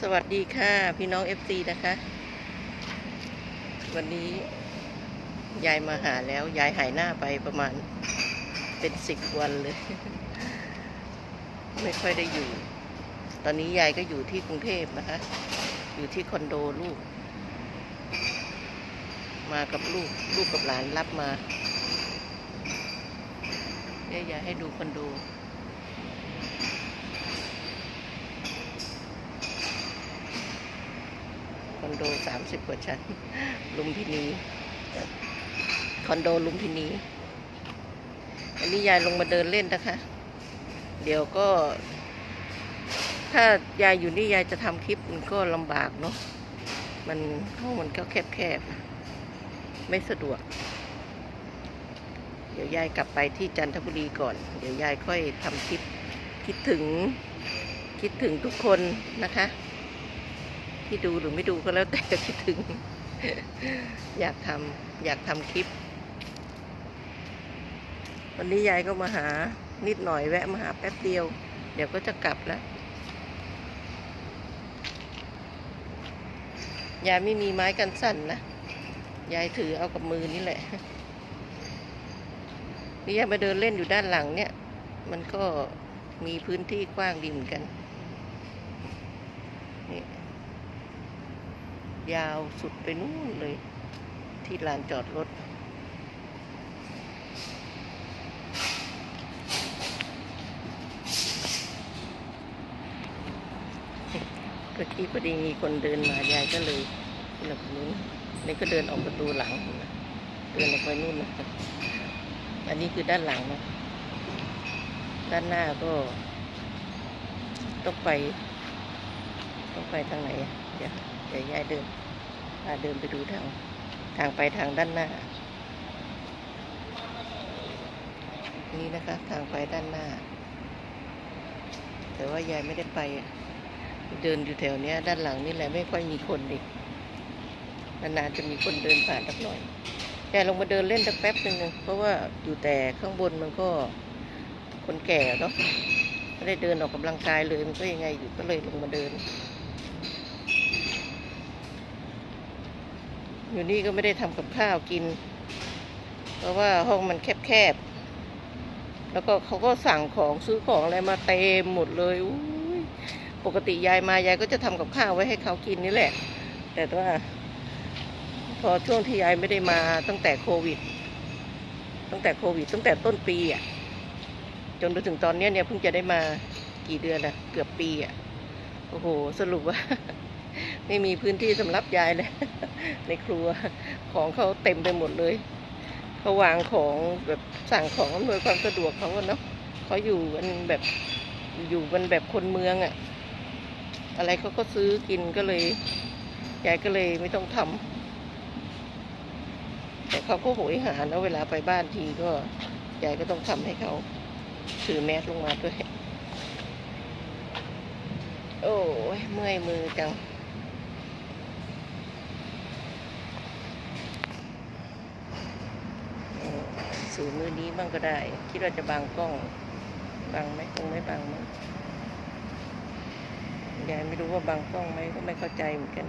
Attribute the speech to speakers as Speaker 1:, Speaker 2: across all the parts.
Speaker 1: สวัสดีค่ะพี่น้อง FC นะคะ วันนี้ ยายมาหาแล้ว ยายหายหน้าไปประมาณเป็นสิบวันเลย ไม่ค่อยได้อยู่ ตอนนี้ยายก็อยู่ที่กรุงเทพนะคะ อยู่ที่คอนโดลูก มากับลูก ลูกกับหลานรับมาเดี๋ยวยายให้ดูคอนโด คอน โดสามสิบกว่าชั้น ลุมพินี คอนโดลุมพินี อันนี้ยายลงมาเดินเล่นนะคะ เดี๋ยวก็ ถ้ายายอยู่นี่ยายจะทำคลิปมันก็ลำบากเนาะ มันห้องมันก็แคบๆ ไม่สะดวก เดี๋ยวยายกลับไปที่จันทบุรีก่อน เดี๋ยวยายค่อยทำคลิปคิดถึงคิดถึงทุกคนนะคะ ที่ดูหรือไม่ดูก็แล้วแต่คิดถึง อยากทำอยากทำคลิป วันนี้ยายก็มาหานิดหน่อยแวะมาหาแป๊บเดียว เดี๋ยวก็จะกลับแล้วยายไม่มีไม้กันสั่นนะยายถือเอากับมือนี่แหละ นี่ยายมาเดินเล่นอยู่ด้านหลังเนี่ย มันก็มีพื้นที่กว้างดีเหมือนกัน ยาวสุดไปนู่นเลย ที่ลานจอดรถ เมื่อกี้พอดีมีคนเดินมายายก็เลยหลับนู้นนี่ก็เดินออกประตูหลัง เดินออกไปนู่นนะอันนี้คือด้านหลังนะด้านหน้าก็ต้องไป ต้องไปทางไหนอะเดี๋ยว เดี๋ยวยายเดินพาเดินไปดูทาง ทางไปทางด้านหน้า นี่นะคะทางไปด้านหน้า แต่ว่ายายไม่ได้ไปอะเดินอยู่แถวเนี้ย ด้านหลังนี่แหละไม่ค่อยมีคนดินานๆจะมีคนเดินผ่านสักหน่อยยายลงมาเดินเล่นสักแป๊บหนึ่งเพราะว่าอยู่แต่ข้างบนมันก็คนแก่เนาะไม่ได้เดินออกกำลังกายเลยมันก็ยังไงอยู่ก็เลยลงมาเดิน อยู่นี่ก็ไม่ได้ทำกับข้าวกิน เพราะว่าห้องมันแคบๆ แล้วก็เขาก็สั่งของซื้อของอะไรมาเต็มหมดเลยปกติยายมายายก็จะทำกับข้าวไว้ให้เขากินนี่แหละ แต่ว่า พอช่วงที่ยายไม่ได้มาตั้งแต่โควิด ตั้งแต่โควิด ตั้งแต่ต้นปีอะ จนถึงตอนนี้เนี่ยเพิ่งจะได้มากี่เดือนอะเกือบปีอะ โอ้โห สรุปว่า ไม่มีพื้นที่สำหรับยายเลย ในครัวของเขาเต็มไปหมดเลยเขาวางของแบบสั่งของอำนวยความสะดวกเขาเนาะเขาอยู่กันแบบอยู่กันแบบคนเมืองอะอะไรเขาก็ซื้อกินก็เลยยายก็เลยไม่ต้องทำแต่เขาก็โหยหานะเวลาไปบ้านทีก็ยายก็ต้องทำให้เขาถือแมสลงมาด้วย โอ้ยเมื่อยมือจัง เออ สูมือนี้บ้างก็ได้ คิดว่าจะบังกล้องบังไหมคงไม่บังมั้งยายไม่รู้ว่าบังกล้องไหมก็ไม่เข้าใจเหมือนกัน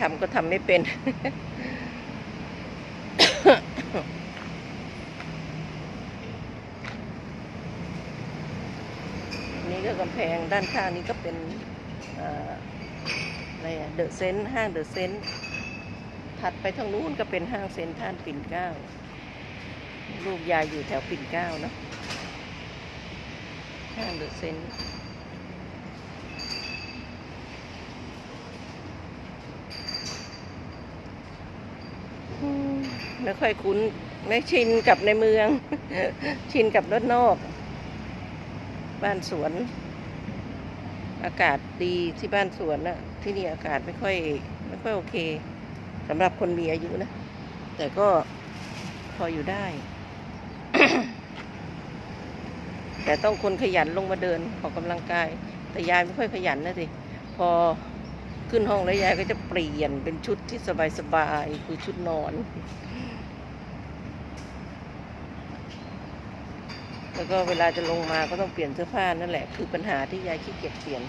Speaker 1: ทำก็ทำไม่เป็นนี่ก็กำแพงด้านข้างนี้ก็เป็นอะไรอะเดอะเซนห้างเดอะเซนถัดไปทางนู้นก็เป็นห้างเซนทรัลปิ่นเกล้า ลูกยายอยู่แถวปิ่นเก้าเนอะห้างเดอะเซนไม่ค่อยคุ้น ไม่ชินกับในเมือง ชินกับรถนอก บ้านสวน อากาศดีที่บ้านสวนนะที่นี่อากาศไม่ค่อย ไม่ค่อยโอเคสำหรับคนมีอายุนะ แต่ก็พออยู่ได้ แต่ต้องคนขยันลงมาเดินออกกำลังกาย แต่ยายไม่ค่อยขยันนะสิพอขึ้นห้องแล้วยายก็จะเปลี่ยนเป็นชุดที่สบายๆคือชุดนอน แล้วก็เวลาจะลงมาก็ต้องเปลี่ยนเสื้อผ้านั่นแหละ คือปัญหาที่ยายขี้เกียจเปลี่ยน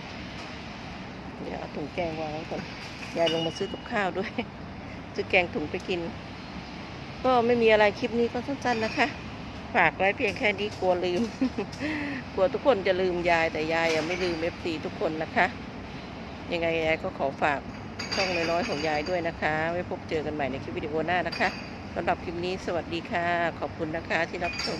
Speaker 1: เดี๋ยวเอาถุงแกงวางไว้ก่อนยายลงมาซื้อกับข้าวด้วยซื้อแกงถุงไปกิน ก็ไม่มีอะไรคลิปนี้ก็สั้นๆนะคะ ฝากไว้เพียงแค่นี้กลัวลืม กลัวทุกคนจะลืมยายแต่ยายยังไม่ลืมเอฟซีทุกคนนะคะ ยังไงยายก็ขอฝากช่องน้อยๆของยายด้วยนะคะ ไว้พบเจอกันใหม่ในคลิปวิดีโอหน้านะคะสำหรับคลิปนี้สวัสดีค่ะ ขอบคุณนะคะที่รับชม